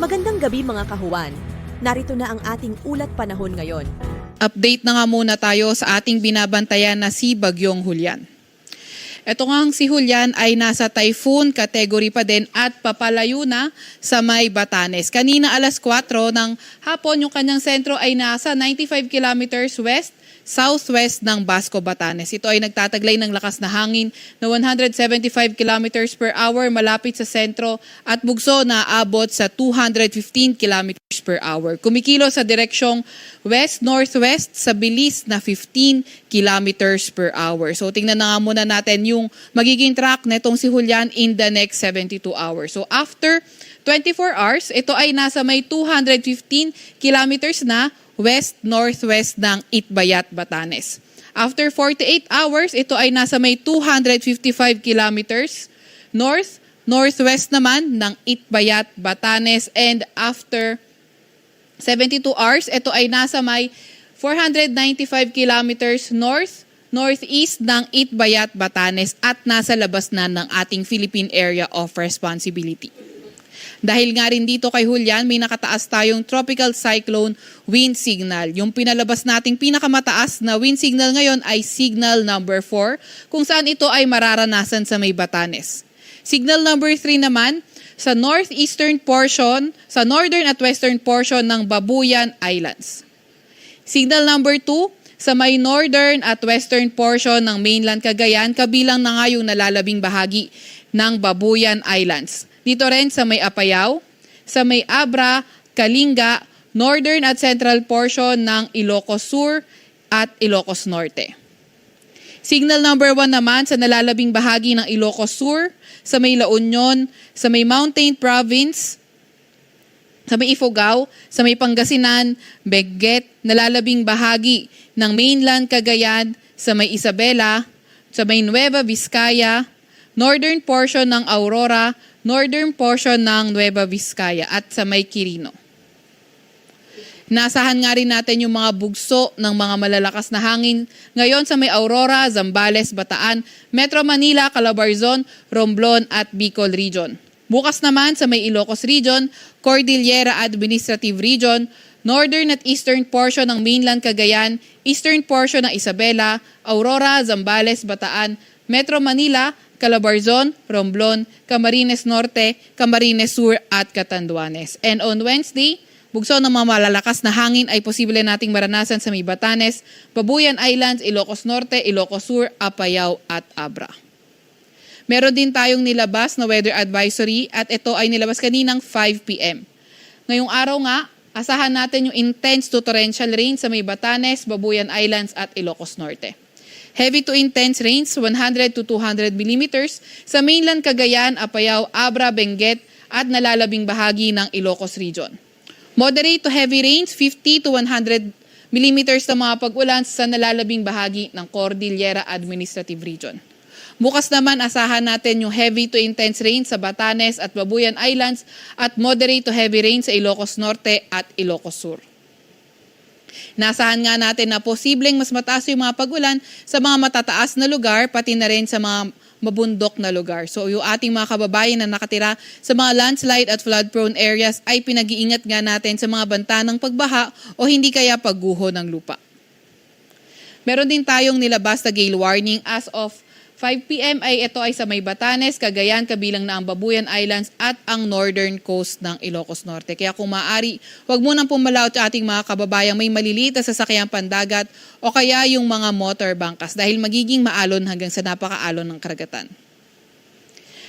Magandang gabi mga kahuwan. Narito na ang ating ulat panahon ngayon. Update na nga muna tayo sa ating binabantayan na si Bagyong Hulyan. Ito nga ang si Hulyan ay nasa typhoon category pa din at papalayo na sa may Batanes. Kanina alas 4 ng hapon yung kanyang sentro ay nasa 95 kilometers west southwest ng Basco, Batanes. Ito ay nagtataglay ng lakas na hangin na 175 kilometers per hour malapit sa sentro at bugso na abot sa 215 per hour. Kumikilo sa direksyong west-northwest sa bilis na 15 kilometers per hour. So tingnan na nga muna natin yung magiging track netong si Julian in the next 72 hours. So after 24 hours, ito ay nasa may 215 kilometers na west-northwest ng Itbayat, Batanes. After 48 hours, ito ay nasa may 255 kilometers north, northwest naman ng Itbayat, Batanes. And after 72 hours, ito ay nasa may 495 kilometers north, northeast ng Itbayat, Batanes at nasa labas na ng ating Philippine Area of Responsibility. Dahil nga rin dito kay Julian, may nakataas tayong tropical cyclone wind signal. Yung pinalabas nating pinakamataas na wind signal ngayon ay signal number 4, kung saan ito ay mararanasan sa may Batanes. Signal number 3 naman, sa northeastern portion, sa northern at western portion ng Babuyan Islands. Signal number 2, sa may northern at western portion ng mainland Cagayan, kabilang na nga yung nalalabing bahagi ng Babuyan Islands. Dito rin sa may Apayao, sa may Abra, Kalinga, northern at central portion ng Ilocos Sur at Ilocos Norte. Signal number 1 naman sa nalalabing bahagi ng Ilocos Sur, sa may La Union, sa may Mountain Province, sa may Ifugao, sa may Pangasinan, Benguet, nalalabing bahagi ng mainland Cagayan, sa may Isabela, sa may Nueva Vizcaya, northern portion ng Aurora, northern portion ng Nueva Vizcaya at sa may Quirino. Nasahan nga rin natin yung mga bugso ng mga malalakas na hangin ngayon sa may Aurora, Zambales, Bataan, Metro Manila, Calabarzon, Romblon at Bicol Region. Bukas naman sa may Ilocos Region, Cordillera Administrative Region, northern at eastern portion ng mainland Cagayan, eastern portion ng Isabela, Aurora, Zambales, Bataan, Metro Manila, Calabarzon, Romblon, Camarines Norte, Camarines Sur at Catanduanes. And on Wednesday, bugso ng mga malalakas na hangin ay posible nating maranasan sa may Batanes, Babuyan Islands, Ilocos Norte, Ilocos Sur, Apayao at Abra. Meron din tayong nilabas na weather advisory at ito ay nilabas kaninang 5 p.m. Ngayong araw nga, asahan natin yung intense to torrential rain sa may Batanes, Babuyan Islands at Ilocos Norte. Heavy to intense rains, 100 to 200 millimeters sa mainland Cagayan, Apayao, Abra, Benguet at nalalabing bahagi ng Ilocos Region. Moderate to heavy rains, 50 to 100 millimeters na mga pag-ulan sa nalalabing bahagi ng Cordillera Administrative Region. Bukas naman asahan natin yung heavy to intense rain sa Batanes at Babuyan Islands at moderate to heavy rain sa Ilocos Norte at Ilocos Sur. Nasahan nga natin na posibleng mas mataas yung mga pag-ulan sa mga matataas na lugar pati na rin sa mga mabundok na lugar. So yung ating mga kababayan na nakatira sa mga landslide at flood-prone areas ay pinag-iingat nga natin sa mga banta ng pagbaha o hindi kaya pagguho ng lupa. Meron din tayong nilabas na gale warning as of 5 p.m. ay ito ay sa may Batanes, Cagayan, kabilang na ang Babuyan Islands at ang northern coast ng Ilocos Norte. Kaya kung maaari, huwag mo pumalaot sa ating mga kababayang may maliliit na sasakyang pandagat o kaya yung mga motor bangkas dahil magiging maalon hanggang sa napakaalon ng karagatan.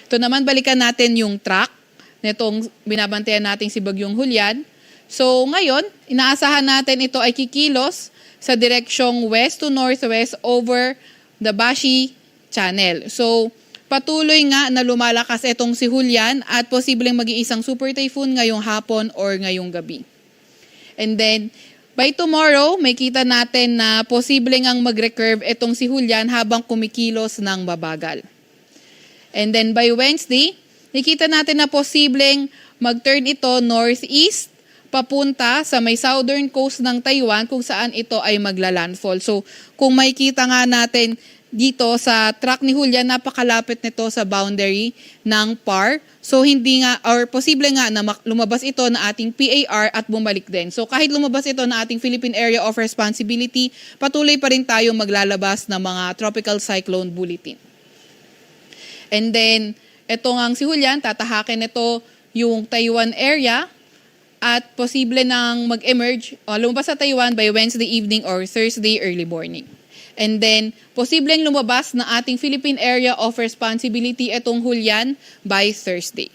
Ito naman, balikan natin yung track nitong binabantayan natin si Bagyong Hulyan. So ngayon, inaasahan natin ito ay kikilos sa direksyong west to northwest over the Bashi Channel. So, patuloy nga na lumalakas itong si Julian at posibleng mag-iisang super typhoon ngayong hapon or ngayong gabi. And then, by tomorrow, may kita natin na posibleng ang mag-recurve itong si Julian habang kumikilos ng babagal. And then by Wednesday, nakita natin na posibleng mag-turn ito northeast papunta sa may southern coast ng Taiwan kung saan ito ay magla-landfall. So, kung makikita nga natin dito sa track ni Julian, napakalapit nito sa boundary ng PAR. So hindi nga, or posible nga na lumabas ito na ating PAR at bumalik din. So kahit lumabas ito na ating Philippine Area of Responsibility, patuloy pa rin tayo maglalabas ng mga Tropical Cyclone Bulletin. And then, ito nga si Julian, tatahakin ito yung Taiwan area at posible nang mag-emerge o lumabas sa Taiwan by Wednesday evening or Thursday early morning. And then, posibleng lumabas na ating Philippine Area of Responsibility itong Julian by Thursday.